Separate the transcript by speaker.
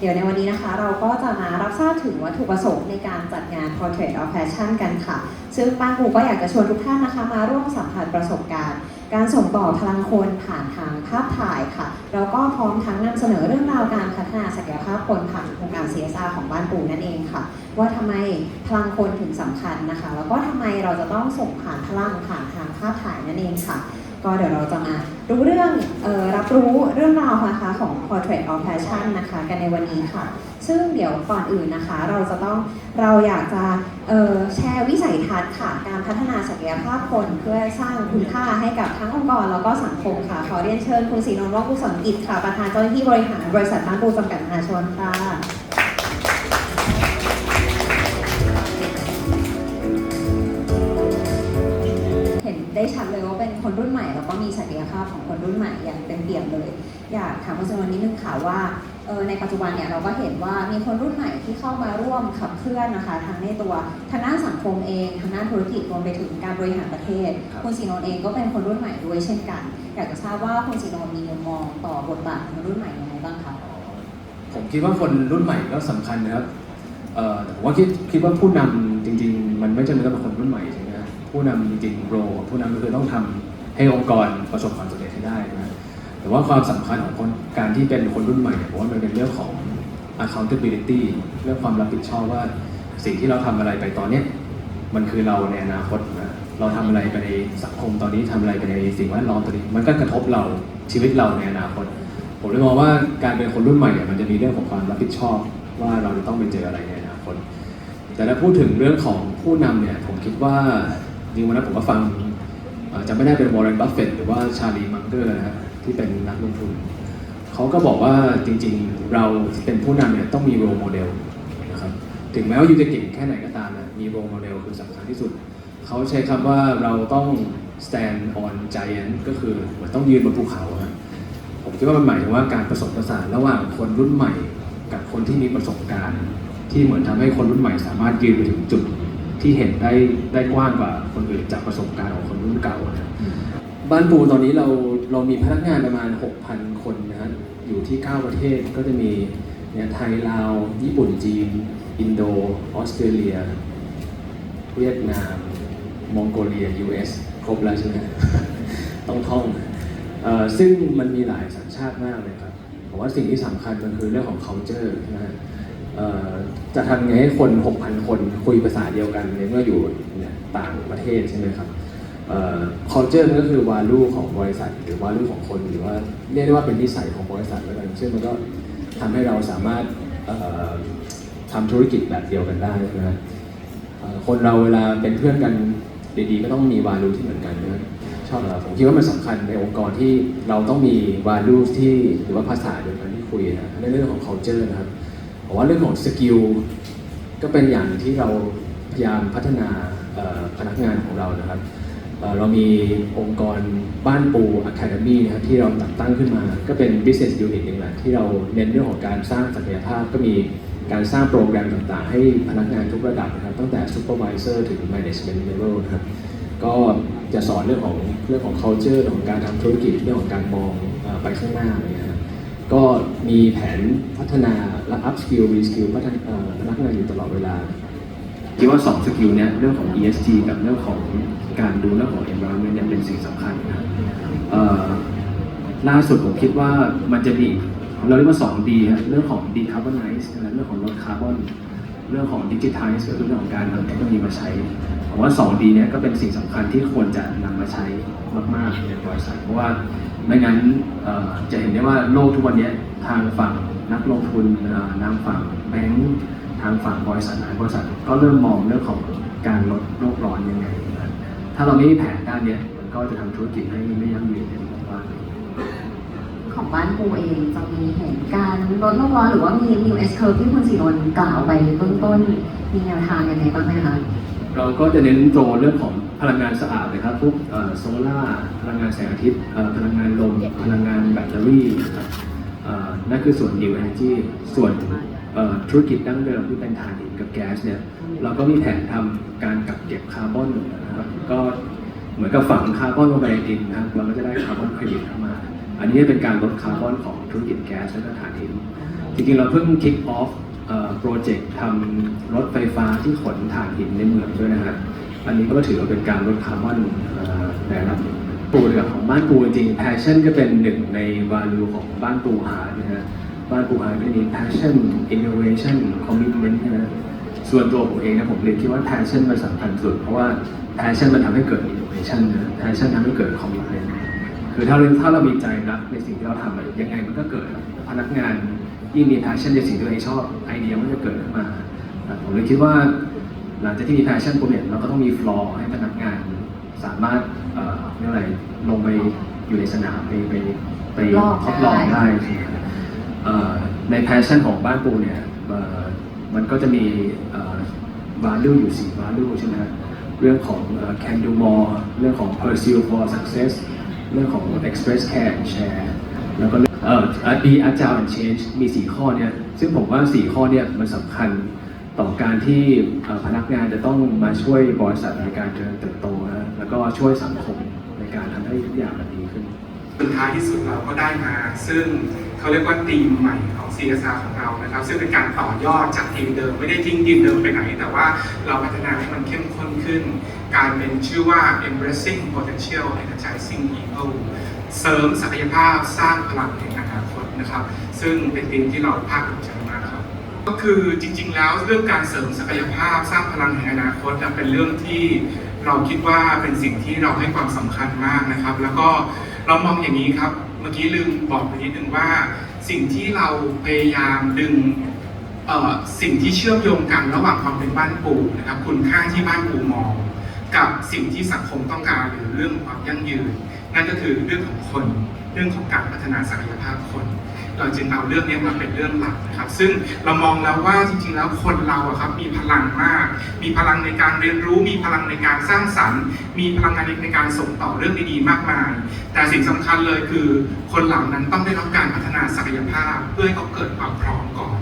Speaker 1: เดี๋ยวในวันนี้นะคะเราก็จะมารับทราบถึงวัตถุประสงค์ในการจัดงาน Portrait of Fashion กันค่ะ ซึ่งป้านปูก็อยากจะชวนทุกท่านนะคะ มาร่วมสัมผัสประสบการณ์ การส่งต่อพลังคนผ่านทางภาพถ่ายค่ะแล้วก็พร้อมทั้งนำเสนอเรื่องราวการพัฒนาศักยภาพคนผ่านโครงการ CSR ของบ้านปูนั่นเองค่ะ ว่าทำไมพลังคนถึงสำคัญนะคะ แล้วก็ทำไมเราจะต้องส่งผ่านพลังผ่านทางภาพถ่ายนั่นเองค่ะ ก็เดี๋ยวเราจะมารู้เรื่องออรับรู้เรื่องราวนะคะของ Portrait of Passion นะคะกันในวันนี้ค่ะ ซึ่งเดี๋ยวก่อนอื่นนะคะ เราจะต้องเราอยากจะแชร์วิสัยทัศน์ค่ะ การพัฒนาศักยภาพคนเพื่อสร้างคุณค่าให้กับทั้งองค์กรแล้วก็สังคมค่ะ ขอเรียนเชิญคุณศรีนนท์ว่องกุศลกิจค่ะ ประธานเจ้าหน้าที่บริหารบริษัทบ้านปูจำกัดมหาชนค่ะ ก็มีศักยภาพของคนรุ่นใหม่อย่างเต็มเปี่ยมเลย อยากถามคุณสมวันนิดนึงค่ะว่าเออในปัจจุบันเนี่ยเราก็เห็นว่ามีคนรุ่นใหม่ที่เข้ามาร่วมขับเคลื่อนนะคะทั้งในตัวทางด้านสังคมเองทางด้านธุรกิจรวมไปถึงการบริหารประเทศ
Speaker 2: ครับ
Speaker 1: คุณสีนนท์เองก็เป็นคนรุ่นใหม่ด้วยเช่นกัน อยากจะทราบว่าคุณสีนนท์มีมุมมองต่อบทบาทของคนรุ่นใหม่ยังไงบ้างคะ
Speaker 2: ผมคิดว่าคนรุ่นใหม่ก็สำคัญนะครับเอ่อแต่ผมว่าคิดคิดว่าผู้นำจริง ๆ มันไม่จำเป็นต้องเป็นคนรุ่นใหม่ใช่ไหมครับผู้นำจริงๆโรผู้นำก็คือต้องทำ ให้องค์กรประสบความสำเร็จให้ได้นะแต่ว่าความสำคัญของคนการที่เป็นคนรุ่นใหม่เนี่ยผมว่ามันเป็นเรื่องของ accountability เรื่องความรับผิดชอบว่าสิ่งที่เราทำอะไรไปตอนเนี้ยมันคือเราในอนาคตนะเราทำอะไรไปในสังคมตอนนี้ทำอะไรไปในสิ่งแวดล้อมตอนนี้ มันก็กระทบเราชีวิตเราในอนาคต ผมเลยมองว่าการเป็นคนรุ่นใหม่เนี่ยมันจะมีเรื่องของความรับผิดชอบว่าเราจะต้องไปเจออะไรในอนาคต แต่ถ้าพูดถึงเรื่องของผู้นำเนี่ยผมคิดว่าจริงวันนั้นผมก็ฟัง จำไม่ได้เป็นวอร์เรนบัฟเฟตหรือว่าชาลีมังเกอร์นะครับที่เป็นนักลงทุนเขาก็บอกว่าจริงๆเราเป็นผู้นำเนี่ยต้องมีโรโมเดลนะครับถึงแม้ว่ายูจะเก่งแค่ไหนก็ตามนะมีโรโมเดลคือสำคัญที่สุด เขาใช้คำว่าเราต้อง stand on giant ก็คือเหมือนต้องยืนบนภูเขาอะผมคิดว่ามันหมายถึงว่าการผสมผสานระหว่างคนรุ่นใหม่ กับคนที่มีประสบการณ์ ที่เหมือนทำให้คนรุ่นใหม่สามารถยืนไปถึงจุด ที่เห็นได้ได้กว้างกว่าคนอื่นจากประสบการณ์ของคนรุ่นเก่านะบ้านปูตอนนี้เราเรามีพนักงานประมาณ 6,000 คนนะฮะอยู่ที่ 9 ประเทศก็จะมีเนี่ยไทยลาว ญี่ปุ่นจีน อินโด ออสเตรเลีย เวียดนาม มองโกเลีย US ครบแล้วใช่ไหมต้องท่องเอ่อซึ่งมันมีหลายสัญชาติมากเลยครับผมว่าสิ่งที่สำคัญมันคือเรื่องของ culture นะฮะเอ่อ จะทำไงให้คน 6,000 คนคุยภาษาเดียวกันในเมื่ออยู่ต่างประเทศใช่ไหมครับเอ่อ culture มันก็คือ value ของบริษัท หรือ value ของคนหรือว่าเรียกได้ว่าเป็นนิสัยของบริษัทแล้วกันซึ่งมันก็ทำให้เราสามารถเอ่อทำธุรกิจแบบเดียวกันได้นะฮะเอ่อคนเราเวลาเป็นเพื่อนกันดีๆ ก็ต้องมีวาลูที่เหมือนกันนะชอบผมคิดว่ามันสำคัญในองค์กรที่เราต้องมีวาลูที่หรือว่าภาษาเดียวกันที่คุยนะในเรื่องของ culture นะครับ ผมว่าเรื่องของสกิลก็เป็นอย่างหนึ่งที่เราพยายามพัฒนาพนักงานของเรานะครับ เรามีองค์กรบ้านปู Academy นะครับที่เราตั้งตั้งขึ้นมา ก็เป็น business unit หนึ่งแหละที่เราเน้นเรื่องของการสร้างศักยภาพก็มีการสร้างโปรแกรมต่างๆ ให้พนักงานทุกระดับนะครับ ตั้งแต่ supervisor ถึง management level นะครับ ก็จะสอนเรื่องของเรื่องของ culture เรื่องของการทำธุรกิจเรื่องของการมองไปข้างหน้าอะไรนะครับ ก็มีแผนพัฒนาและ up skill re skill พัฒนาเอ่อพนักงานอยู่ตลอดเวลาคิดว่า2สกิลเนี้ยเรื่องของ ESG กับเรื่องของการดูเรื่องของ environment เนี่ยเป็นสิ่งสำคัญนะล่าสุดผมคิดว่ามันจะมีเราเรียกว่า 2D ครับเรื่องของ decarbonize นะเรื่องของลดคาร์บอนเรื่องของ digitize ก็คือเรื่องของการนำเทคโนโลยีมาใช้ ผมว่า 2D เนี้ก็เป็นสิ่งสำคัญที่ควรจะนำมาใช้มากๆในบริษัทเพราะว่าไม่งั้นจะเห็นได้ว่าโลกทุกวันนี้ทางฝั่งนักลงทุนทางฝั่งแบงก์ทางฝั่งบริษัทหลายบริษัทก็เริ่มมองเรื่องของการลดโลกร้อนยังไง ถ้าเราไม่มีแผนด้านนี้มันก็จะทำธุรกิจให้ไม่ยั่งยืนในผมว่า
Speaker 1: ของบ้านปูเองจะมีเห็นการลดโลกร้อนหรือว่ามี New S Curve ที่คุณสีนนกล่าวไปเบื้องต้นมีแนวทางยังไงบ้างไหมคะ
Speaker 2: เราก็จะเน้นโตเรื่องของพลังงานสะอาดนะครับพวกโซล่าพลังงานแสงอาทิตย์พลังงานลม พลังงานแบตเตอรี่นะครับนั่นคือส่วน New Energy ส่วนธุรกิจดั้งเดิมที่เป็นถ่านหินกับแก๊สเนี่ยเราก็มีแผนทำการกักเก็บคาร์บอนนะครับก็เหมือนกับฝังคาร์บอนลงไปในดินนะครับเราก็จะได้คาร์บอนเครดิตเข้ามา อันนี้เป็นการลดคาร์บอนของธุรกิจแก๊สและก็ถ่านหินจริงๆเราเพิ่ง kick off โปรเจกต์ทำรถไฟฟ้าที่ขนถ่านหินในเมืองด้วยนะฮะอันนี้ก็ถือว่าเป็นการลดคาร์บอนเอ่อในระดับหนึ่งปูเรือของบ้านปูจริงๆ passion ก็เป็นหนึ่งใน value ของบ้านปูหานะฮะบ้านปูหาก็มี passion innovation commitment นะฮะส่วนตัวผมเองนะผมเลยคิดว่า passion มันสำคัญสุด เพราะว่า passion มันทำให้เกิด innovation นะ passion ทำให้เกิด commitment คือถ้าเราถ้าเรามีใจรักในสิ่งที่เราทำยังไงมันก็เกิดพนักงาน ยิ่งมี passion ในสิ่งที่ตัวเองชอบไอเดียมันจะเกิดขึ้นมาอะผมเลยคิดว่าหลังจากที่มี passion ปุ๊บเนี่ยเราก็ต้องมี floor ให้พนักงาน สามารถเอ่อเรียกว่าอะไรลงไปอยู่ในสนามไปไปไป
Speaker 1: ลอง
Speaker 2: ทดลอง
Speaker 1: ได้
Speaker 2: ได้ใช่ไหมครับเอ่อใน passion ของบ้านปูเนี่ยเอ่อมันก็จะมีเอ่อ value อยู่สี่ value ใช่ไหมครับเรื่องของเอ่อ can do more เรื่องของ pursue for success เรื่องของ express care and share แล้วก็เรื่องเอ่อ be agile and change มี 4 ข้อเนี่ย ซึ่งผมว่า 4 ข้อเนี่ยมันสำคัญต่อการที่พนักงานจะต้องมาช่วยบริษัทในการเจริญเติบโตนะแล้วก็ช่วยสังคมในการทำให้ทุกอย่างมันดีขึ้น
Speaker 3: สุดท้ายที่สุดเราก็ได้มา ซึ่งเขาเรียกว่าทีมใหม่ของ CSR ของเรานะครับ ซึ่งเป็นการต่อยอดจากทีมเดิม ไม่ได้ทิ้งทีมเดิมไปไหน แต่ว่าเราพัฒนาให้มันเข้มข้นขึ้น การเป็นชื่อว่า embracing potential energizing people เสริมศักยภาพสร้างพลังในอนาคตนะครับ ซึ่งเป็นทีมที่เราภาคภูมิใจมากครับ ก็คือจริง ๆ แล้วเรื่องการเสริมศักยภาพสร้างพลังแห่งอนาคตเป็นเรื่องที่เราคิดว่าเป็นสิ่งที่เราให้ความสำคัญมากนะครับ แล้วก็เรามองอย่างนี้ครับ เมื่อกี้ลืมบอกไปนิดนึงว่า สิ่งที่เราพยายามดึงสิ่งที่เชื่อมโยงกันระหว่างความเป็นบ้านปู่นะครับคุณค่าที่บ้านปู่มอง กับสิ่งที่สังคมต้องการหรือเรื่องความยั่งยืน นั่นก็คือเรื่องของคนเรื่องของการพัฒนาศักยภาพคน เราจึงเอาเรื่องนี้มาเป็นเรื่องหลักนะครับ ซึ่งเรามองแล้วว่าจริงๆแล้วคนเราอะครับมีพลังมาก มีพลังในการเรียนรู้ มีพลังในการสร้างสรรค์ มีพลังงานในการส่งต่อเรื่องดีๆมากมาย แต่สิ่งสำคัญเลยคือ คนเหล่านั้นต้องได้รับการพัฒนาศักยภาพ เพื่อให้เขาเกิดความพร้อมก่อน